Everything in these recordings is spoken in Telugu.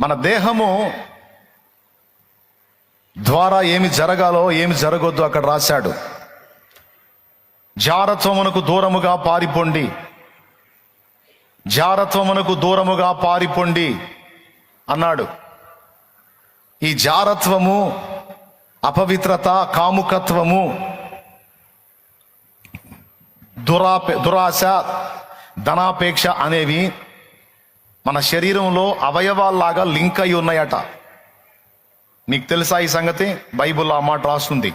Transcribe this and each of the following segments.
మన దేహము ద్వారా ఏమి జరగాలో ఏమి జరగొద్దు అక్కడ రాశాడు. జారత్వమునకు దూరముగా పారిపోండి. జారత్వమునకు దూరముగా పారిపోండి అన్నాడు. ఈ జారత్వము అపవిత్రత కాముకత్వము దురాపే దురాశ ధనాపేక్ష అనేవి మన శరీరంలో అవయవాల్లాగా లింక్ అయి ఉన్నాయట. నీకు తెలుసా ఈ సంగతి? బైబుల్ ఆ మాట రాస్తుంది.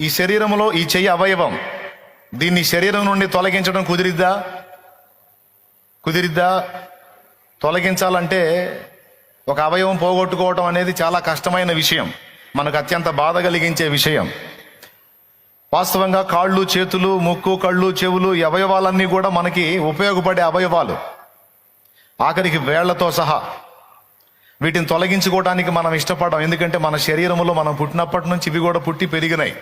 ఈ శరీరంలో ఈ చెయ్యి అవయవం. దీన్ని శరీరం నుండి తొలగించడం కుదిరిద్దా? కుదిరిద్దా? తొలగించాలంటే ఒక అవయవం పోగొట్టుకోవటం అనేది చాలా కష్టమైన విషయం. మనకు అత్యంత బాధ కలిగించే విషయం. వాస్తవంగా కాళ్ళు చేతులు ముక్కు కళ్ళు చెవులు ఈ అవయవాలన్నీ కూడా మనకి ఉపయోగపడే అవయవాలు. ఆఖరికి వేళ్ళతో సహా వీటిని తొలగించుకోవడానికి మనం ఇష్టపడం ఎందుకంటే మన శరీరంలో మనం పుట్టినప్పటి నుంచి ఇవి కూడా పుట్టి పెరిగినాయి.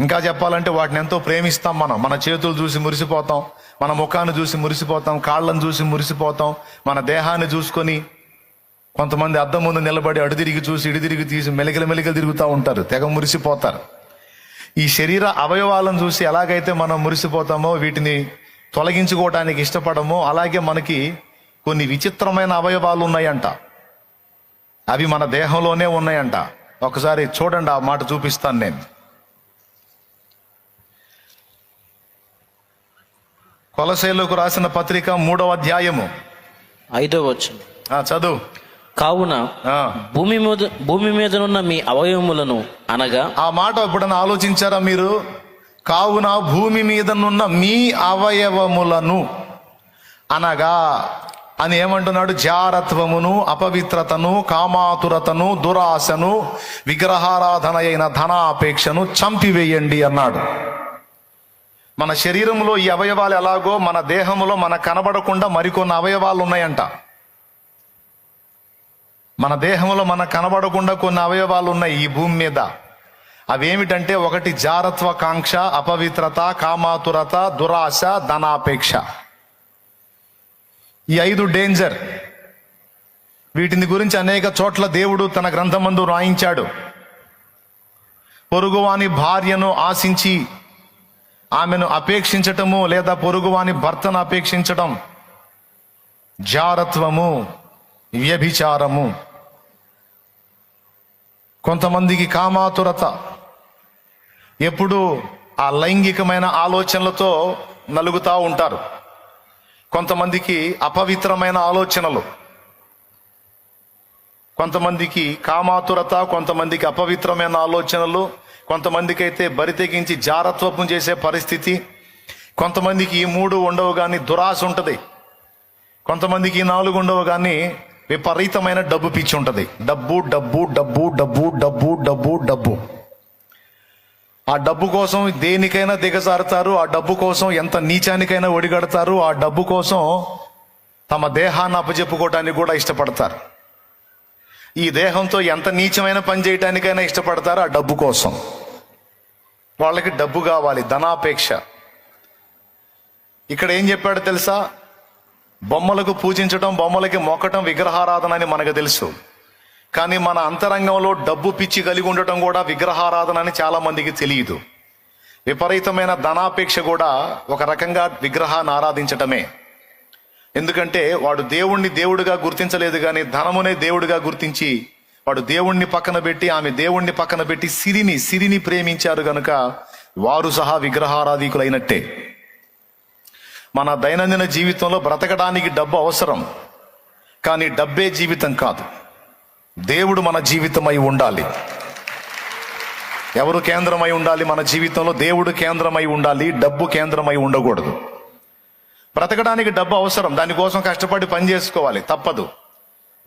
ఇంకా చెప్పాలంటే వాటిని ఎంతో ప్రేమిస్తాం మనం. మన చేతులు చూసి మురిసిపోతాం మన ముఖాన్ని చూసి మురిసిపోతాం కాళ్ళను చూసి మురిసిపోతాం మన దేహాన్ని చూసుకొని కొంతమంది అద్దం ముందు నిలబడి అడు తిరిగి చూసి ఇడి తిరిగి తీసి మెలికలు మెలికలు తిరుగుతూ ఉంటారు. తెగ మురిసిపోతారు. ఈ శరీర అవయవాలను చూసి ఎలాగైతే మనం మురిసిపోతామో వీటిని తొలగించుకోవడానికి ఇష్టపడమో అలాగే మనకి కొన్ని విచిత్రమైన అవయవాలు ఉన్నాయంట అవి మన దేహంలోనే ఉన్నాయంట. ఒకసారి చూడండి ఆ మాట చూపిస్తాను నేను. కొలసేలకు రాసిన పత్రిక మూడవ అధ్యాయము. ఐదో వచనం. ఆ, చదువు. కావున. భూమి మీద భూమి మీదనున్న మీ అవయవములను అనగా ఆ మాట ఎప్పుడైనా ఆలోచించారా మీరు? కావున భూమి మీదనున్న మీ అవయవములను అనగా అని ఏమంటున్నాడు? జారత్వమును అపవిత్రతను కామాతురతను దురాశను విగ్రహారాధన అయిన ధనాపేక్షను చంపివేయండి అన్నాడు. మన శరీరంలో ఈ అవయవాలు ఎలాగో మన దేహంలో మన కనబడకుండా మరికొన్ని అవయవాలు ఉన్నాయంట. మన దేహంలో మన కనబడకుండా కొన్ని అవయవాలు ఉన్నాయి ఈ భూమి మీద. అవేమిటంటే ఒకటి జారత్వ కాంక్ష అపవిత్రత కామాతురత దురాశ ధనాపేక్ష. ఈ ఐదు డేంజర్ వీటిని గురించి అనేక చోట్ల దేవుడు తన గ్రంథమందు రాయించాడు. పొరుగువాని భార్యను ఆశించి ఆమెను అపేక్షించటము లేదా పొరుగువాని భర్తను అపేక్షించటం జారత్వము వ్యభిచారము. కొంతమందికి కామాతురత. ఎప్పుడు ఆ లైంగికమైన ఆలోచనలతో నలుగుతూ ఉంటారు. కొంతమందికి అపవిత్రమైన ఆలోచనలు. కొంతమందికి కామాతురత కొంతమందికి అపవిత్రమైన ఆలోచనలు కొంతమందికి అయితే బరితెగించి జారత్వపం చేసే పరిస్థితి. కొంతమందికి ఈ మూడు ఉండవు కానీ దురాశ ఉంటుంది. కొంతమందికి ఈ నాలుగు ఉండవు కానీ విపరీతమైన డబ్బు పిచ్చి ఉంటుంది. డబ్బు డబ్బు డబ్బు డబ్బు డబ్బు డబ్బు డబ్బు. ఆ డబ్బు కోసం దేనికైనా దిగజారుతారు ఆ డబ్బు కోసం ఎంత నీచానికైనా ఒడిగడతారు ఆ డబ్బు కోసం తమ దేహాన్ని అప్పజెప్పుకోవటానికి కూడా ఇష్టపడతారు. ఈ దేహంతో ఎంత నీచమైన పని చేయటానికైనా ఇష్టపడతారు ఆ డబ్బు కోసం. వాళ్ళకి డబ్బు కావాలి ధనాపేక్ష. ఇక్కడ ఏం చెప్పాడు తెలుసా? బొమ్మలకు పూజించటం బొమ్మలకి మొక్కటం విగ్రహారాధన అని మనకు తెలుసు. కానీ మన అంతరంగంలో డబ్బు పిచ్చి కలిగి ఉండటం కూడా విగ్రహారాధన అని చాలా మందికి తెలియదు. విపరీతమైన ధనాపేక్ష కూడా ఒక రకంగా విగ్రహాన్ని ఆరాధించటమే. ఎందుకంటే వాడు దేవుణ్ణి దేవుడిగా గుర్తించలేదు కానీ ధనమునే దేవుడిగా గుర్తించి వాడు దేవుణ్ణి పక్కన పెట్టి ఆమె దేవుణ్ణి పక్కన పెట్టి సిరిని సిరిని ప్రేమించారు గనుక వారు సహా విగ్రహారాధికులైనట్టే. మన దైనందిన జీవితంలో బ్రతకడానికి డబ్బు అవసరం కానీ డబ్బే జీవితం కాదు. దేవుడు మన జీవితమై ఉండాలి. ఎవరు కేంద్రమై ఉండాలి మన జీవితంలో? దేవుడు కేంద్రమై ఉండాలి డబ్బు కేంద్రమై ఉండకూడదు. బ్రతకడానికి డబ్బు అవసరం దానికోసం కష్టపడి పని చేసుకోవాలి తప్పదు.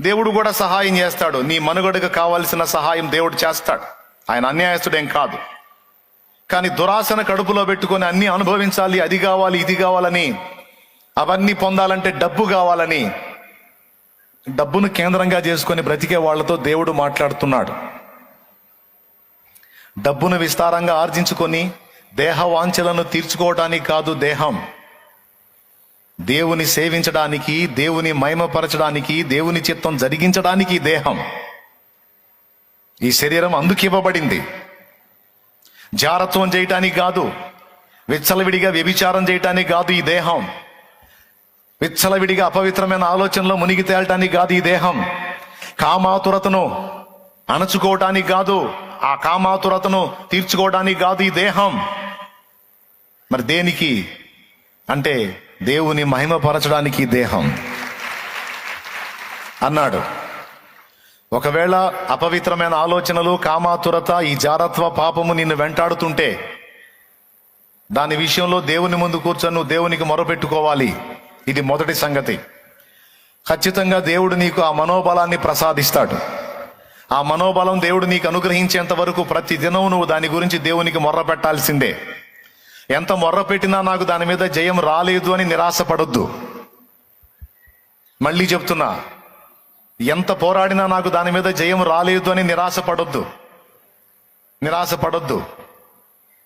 దేవుడు కూడా సహాయం చేస్తాడు నీ మనుగడకు కావలసిన సహాయం దేవుడు చేస్తాడు. ఆయన అన్యాయస్తుడేం కాదు. కానీ దురాశను కడుపులో పెట్టుకొని అన్ని అనుభవించాలి అది కావాలి ఇది కావాలని అవన్నీ పొందాలంటే డబ్బు కావాలని డబ్బును కేంద్రంగా చేసుకొని బ్రతికే వాళ్ళతో దేవుడు మాట్లాడుతున్నాడు. డబ్బును విస్తారంగా ఆర్జించుకొని దేహ వాంఛలను తీర్చుకోవటానికి కాదు దేహం. దేవుని సేవించడానికి దేవుని మహిమపరచడానికి దేవుని చిత్తం జరిగించడానికి దేహం. ఈ శరీరం అందుకు ఇవ్వబడింది. జారత్వం చేయటానికి కాదు విచ్చలవిడిగా వ్యభిచారం చేయటానికి కాదు ఈ దేహం. విచ్చలవిడిగా అపవిత్రమైన ఆలోచనలో మునిగి తేలటానికి కాదు ఈ దేహం. కామాతురతను అణచుకోవటానికి కాదు ఆ కామాతురతను తీర్చుకోవడానికి కాదు ఈ దేహం. మరి దేనికి? అంటే దేవుని మహిమపరచడానికి దేహం. అన్నాడు. ఒకవేళ అపవిత్రమైన ఆలోచనలు కామాతురత ఈ జారత్వ పాపము నిన్ను వెంటాడుతుంటే దాని విషయంలో దేవుని ముందు కూర్చొని దేవునికి మొరపెట్టుకోవాలి. ఇది మొదటి సంగతి. ఖచ్చితంగా దేవుడు నీకు ఆ మనోబలాన్ని ప్రసాదిస్తాడు. ఆ మనోబలం దేవుడు నీకు అనుగ్రహించేంత వరకు ప్రతి దినం నువ్వు దాని గురించి దేవునికి మొర్ర పెట్టాల్సిందే. ఎంత మొర్ర పెట్టినా నాకు దాని మీద జయం రాలేదు అని నిరాశపడొద్దు. మళ్ళీ చెప్తున్నా ఎంత పోరాడినా నాకు దాని మీద జయం రాలేదు అని నిరాశపడొద్దు. నిరాశపడొద్దు.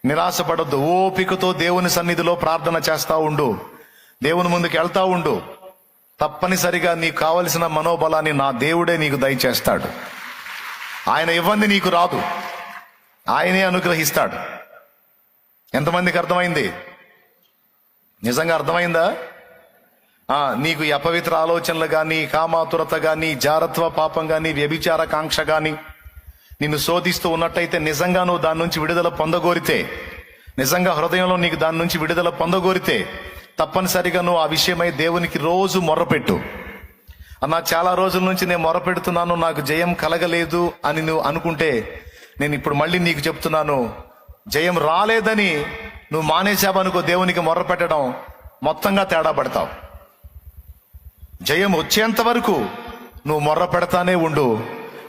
నిరాశపడొద్దు. ఓపికతో దేవుని సన్నిధిలో ప్రార్థన చేస్తా ఉండు. దేవుని ముందుకు వెళ్తా ఉండు. తప్పనిసరిగా నీకు కావలసిన మనోబలాన్ని నా దేవుడే నీకు దయచేస్తాడు. ఆయన ఇవ్వంది నీకు రాదు. ఆయనే అనుగ్రహిస్తాడు. ఎంతమందికి అర్థమైంది? నిజంగా అర్థమైందా? ఆ, నీకు ఈ అపవిత్ర ఆలోచనలు కానీ కామాతురత కానీ జారత్వ పాపం కానీ వ్యభిచార కాంక్ష కానీ నిన్ను శోధిస్తూ ఉన్నట్టయితే నిజంగా నువ్వు దాని నుంచి విడుదల పొందగోరితే నిజంగా హృదయంలో నీకు దాని నుంచి విడుదల పొందగోరితే తప్పనిసరిగా నువ్వు ఆ విషయమై దేవునికి రోజు మొరపెట్టు. అన్న చాలా రోజుల నుంచి నేను మొరపెడుతున్నాను నాకు జయం కలగలేదు అని నువ్వు అనుకుంటే నేను ఇప్పుడు మళ్ళీ నీకు చెప్తున్నాను జయం రాలేదని నువ్వు మానేశావనుకో దేవునికి మొరపెట్టడం మొత్తంగా తేడా పడతావు. జయం వచ్చేంత వరకు నువ్వు మొర్ర పెడతానే ఉండు.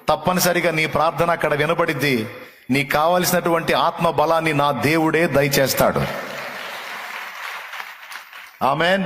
తప్పనిసరిగా నీ ప్రార్థన అక్కడ వినబడిద్ది నీకు కావలసినటువంటి ఆత్మ బలాన్ని నా దేవుడే దయచేస్తాడు. ఆమెన్